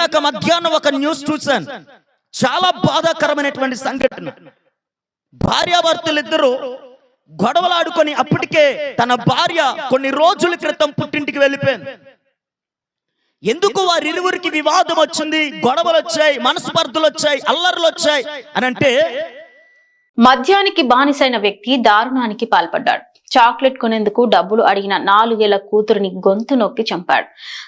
ఇందాక మధ్యాహ్నం ఒక న్యూస్ చూశాను. చాలా బాధాకరమైనటువంటి సంఘటన. భార్యాభర్తలిద్దరూ గొడవలాడుకొని అప్పటికే తన భార్య కొన్ని రోజుల క్రితం పుట్టింటికి వెళ్ళిపోయింది. ఎందుకు వారిరువురికి వివాదం వచ్చింది? గొడవలు వచ్చాయి మనస్పర్ధలు వచ్చాయి అల్లర్లు వచ్చాయి అని అంటే మద్యానికి బానిసైన వ్యక్తి దారుణానికి పాల్పడ్డాడు. చాక్లెట్ కొనేందుకు డబ్బులు అడిగిన నాలుగేళ్ళ కూతురిని గొంతు నొక్కి చంపాడు.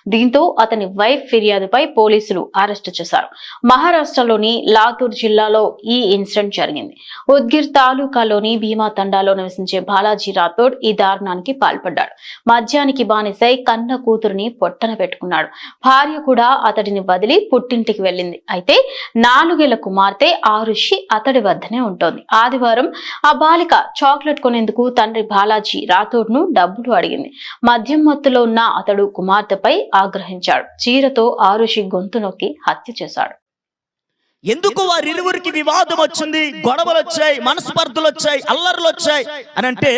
దీంతో అతని వైఫ్ ఫిర్యాదుపై పోలీసులు అరెస్టు చేశారు. మహారాష్ట్రలోని లాతూర్ జిల్లాలో ఈ ఇన్సిడెంట్ జరిగింది. ఉద్గిర్ తాలూకాలోని భీమా తండాలో నివసించే బాలాజీ రాథోడ్ ఈ దారుణానికి పాల్పడ్డాడు. మద్యానికి బానిసై కన్న కూతురిని పొట్టన పెట్టుకున్నాడు. భార్య కూడా అతడిని వదిలి పుట్టింటికి వెళ్ళింది. అయితే నాలుగేళ్ళ కుమార్తె ఆరుషి అతడి వద్దనే ఉంటోంది. ఆదివారం ఆ బాలిక చాక్లెట్ కొనేందుకు తండ్రి బాలాజీ రాథోడ్ను డబ్బులు అడిగింది. మద్యం మత్తులో ఉన్న అతడు కుమార్తెపై ఆగ్రహించాడు. చీరతో ఆరుషి గొంతు నొక్కి హత్య చేశాడు. ఎందుకు వారిరువురికి వివాదం వచ్చింది? గొడవలు వచ్చాయి మనస్పర్ధలు వచ్చాయి అల్లర్లు వచ్చాయి అని అంటే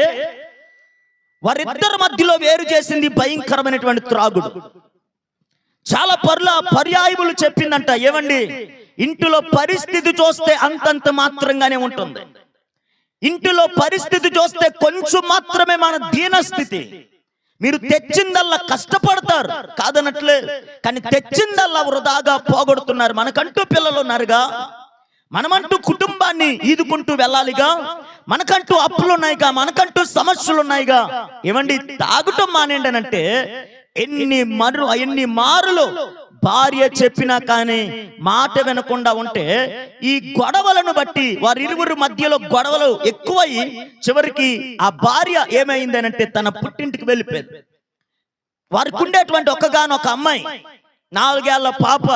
వారిద్దరి మధ్యలో వేరు చేసింది భయంకరమైనటువంటి త్రాగుడు. చాలా పర్ల పర్యాయములు చెప్పిందంట. ఏమండి ఇంటిలో పరిస్థితి చూస్తే అంతంత మాత్రంగానే ఉంటుంది. ఇంటిలో పరిస్థితి చూస్తే కొంచెం మాత్రమే మన దీనస్థితి. మీరు తెచ్చిందల్లా కష్టపడతారు కాదనట్లే కానీ తెచ్చిందల్లా వృధాగా పోగొడుతున్నారు. మనకంటూ పిల్లలు ఉన్నారుగా? మనమంటూ కుటుంబాన్ని ఈదుకుంటూ వెళ్ళాలిగా? మనకంటూ అప్పులు ఉన్నాయిగా? మనకంటూ సమస్యలు ఉన్నాయిగా? ఏమండి తాగటం మానేండి అంటే ఎన్ని మరు ఎన్ని మారులు భార్య చెప్పినా కానీ మాట వినకుండా ఉంటే ఈ గొడవలను బట్టి వారి ఇరువురు మధ్యలో గొడవలు ఎక్కువై చివరికి ఆ భార్య ఏమైంది అంటే తన పుట్టింటికి వెళ్ళిపోయింది. వారికి ఉండేటువంటి ఒక్కగానొక అమ్మాయి నాలుగేళ్ళ పాప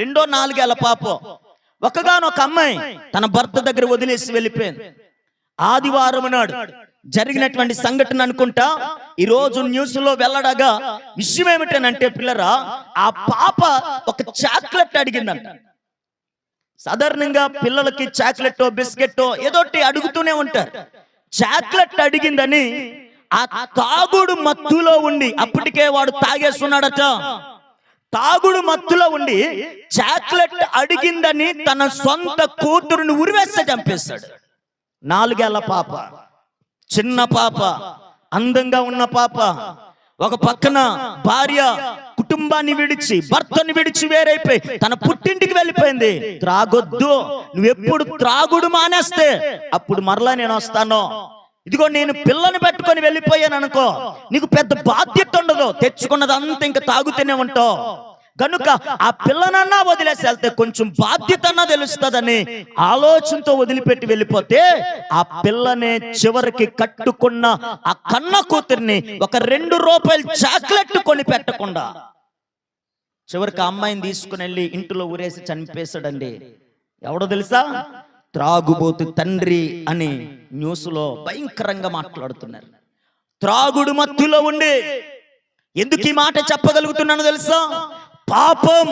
రెండో నాలుగేళ్ళ పాప. ఒకగానొక అమ్మాయి తన భర్త దగ్గర వదిలేసి వెళ్ళిపోయింది. ఆదివారం నాడు జరిగినటువంటి సంఘటన అనుకుంటా ఈ రోజు న్యూస్లో వెళ్ళడగా విషయం ఏమిటనంటే పిల్లరా ఆ పాప ఒక చాక్లెట్ అడిగిందంట. సాధారణంగా పిల్లలకి చాక్లెట్ బిస్కెట్ ఏదోటి అడుగుతూనే ఉంటారు. చాక్లెట్ అడిగిందని ఆ తాగుడు మత్తులో ఉండి అప్పటికే వాడు తాగేస్తున్నాడట. తాగుడు మత్తులో ఉండి చాక్లెట్ అడిగిందని తన సొంత కూతురుని ఉరివేస్తే చంపేస్తాడు నాలుగేళ్ళ పాప చిన్న పాప అందంగా ఉన్న పాప. ఒక పక్కన భార్య కుటుంబాన్ని విడిచి భర్తని విడిచి వేరైపోయి తన పుట్టింటికి వెళ్ళిపోయింది. త్రాగొద్దు నువ్వెప్పుడు త్రాగుడు మానేస్తే అప్పుడు మరలా నేను వస్తాను. ఇదిగో నేను పిల్లని పెట్టుకొని వెళ్ళిపోయాను అనుకో నీకు పెద్ద బాధ్యత ఉండదు. తెచ్చుకున్నదంతా ఇంకా తాగుతూనే ఉంటావు. కనుక ఆ పిల్లనన్నా వదిలేసి వెళ్తే కొంచెం బాధ్యత తెలుస్తుందని ఆలోచనతో వదిలిపెట్టి వెళ్ళిపోతే ఆ పిల్లనే చివరికి కట్టుకున్న ఆ కన్న కూతుర్ని ఒక రెండు రూపాయలు చాక్లెట్ కొని పెట్టకుండా చివరికి అమ్మాయిని తీసుకుని వెళ్ళి ఇంటిలో ఊరేసి చనిపేశాడండి ఎవడో తెలుసా? త్రాగుబోతు తండ్రి అని న్యూస్లో భయంకరంగా మాట్లాడుతున్నారు. త్రాగుడు మత్తులో ఉండి ఎందుకు ఈ మాట చెప్పగలుగుతున్నాను తెలుసా? పాపం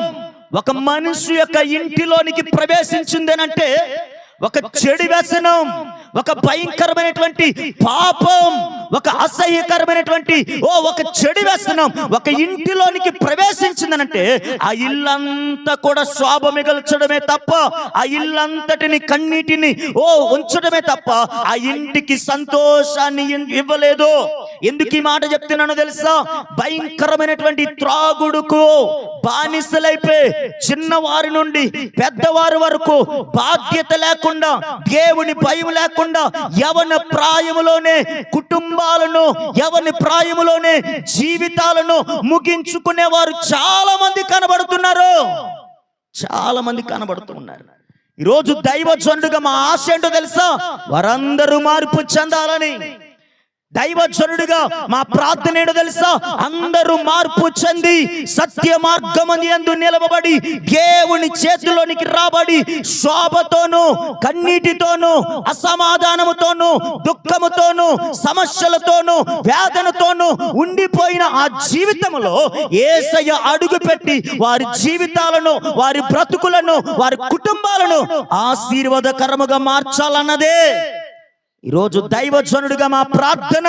ఒక మనిషి యొక్క ఇంటిలోనికి ప్రవేశించిందేనంటే ఒక చెడు వ్యసనం ఒక భయంకరమైనటువంటి పాపం. ఒక అసహ్యకరమైనటువంటి ఓ ఒక చెడు వేస్తున్నాం ఒక ఇంటిలోనికి ప్రవేశించిందనంటే ఆ ఇల్లంతా కూడా శోభ మిగల్చడమే తప్ప ఆ ఇల్లంతటిని కన్నీటిని ఓ ఉంచడమే తప్ప ఆ ఇంటికి సంతోషాన్ని ఇవ్వలేదు. ఎందుకు ఈ మాట చెప్తున్నానో తెలుసా? భయంకరమైనటువంటి త్రాగుడుకు బానిసలైపోయి చిన్నవారి నుండి పెద్దవారి వరకు బాధ్యత లేకుండా దేవుని భయం లేకుండా యవన ప్రాయములోనే కుటుంబాలను యవని ప్రాయములోనే జీవితాలను ముగించుకునే వారు చాలా మంది కనబడుతున్నారు. చాలా మంది కనబడుతున్నారు. ఈరోజు దైవజనుడుగా మా ఆశ ఏంటో తెలుసా? వారందరూ మార్పు చెందాలని. దైవజనుడిగా మా ప్రార్థన ఏంటో తెలుసా? అందరూ మార్పు చెంది సత్య మార్గమని ఎందు నిలవబడి దేవుని చేతిలోనికి రాబడి శోభతోను కన్నీటితోను అసమాధానముతోను దుఃఖముతోను సమస్యలతోను వేదనతోను ఉండిపోయిన ఆ జీవితంలో ఏసయ్య అడుగుపెట్టి వారి జీవితాలను వారి బ్రతుకులను వారి కుటుంబాలను ఆశీర్వాదకరముగా మార్చాలన్నదే. ఈరోజు దైవజనుడిగా మా ప్రార్థన.